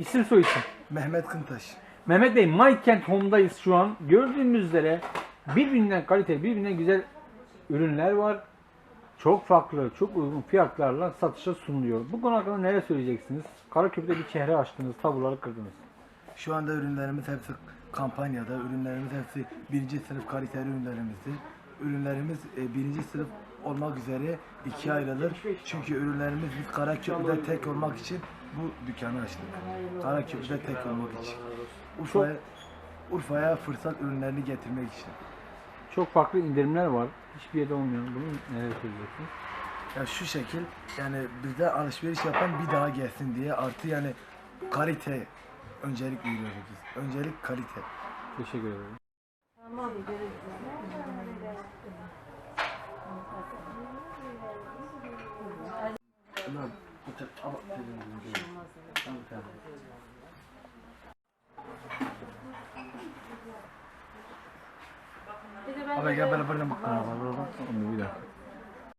İsim soy isim. Mehmet Kıntaş. Mehmet Bey, Maykent Home'dayız şu an. Gördüğünüz üzere birbirinden kaliteli, birbirinden güzel ürünler var. Çok farklı, çok uygun fiyatlarla satışa sunuluyor. Bu konu hakkında neler söyleyeceksiniz? Karaköprü'de bir çehre açtınız, tabuları kırdınız. Şu anda ürünlerimiz hepsi kampanyada. Ürünlerimiz hepsi birinci sınıf kaliteli ürünlerimizdir. Ürünlerimiz e, birinci sınıf olmak üzere ikiye ayrılır. Çünkü ürünlerimiz biz Karaköprü'de tek olmak için bu dükkanı açtık. Karaköprü'de tek olmak için. Urfa'ya Urfa'ya fırsat ürünlerini getirmek için. Çok farklı indirimler var. Hiçbir yerde olmayan. Bunu neler söyleyeceksiniz? Ya şu şekil yani bizde alışveriş yapan bir daha gelsin diye artı yani kalite öncelik veriyoruz biz. Öncelik kalite. Teşekkür ederim. Abi gel böyle buradan bakalım. Bir dakika.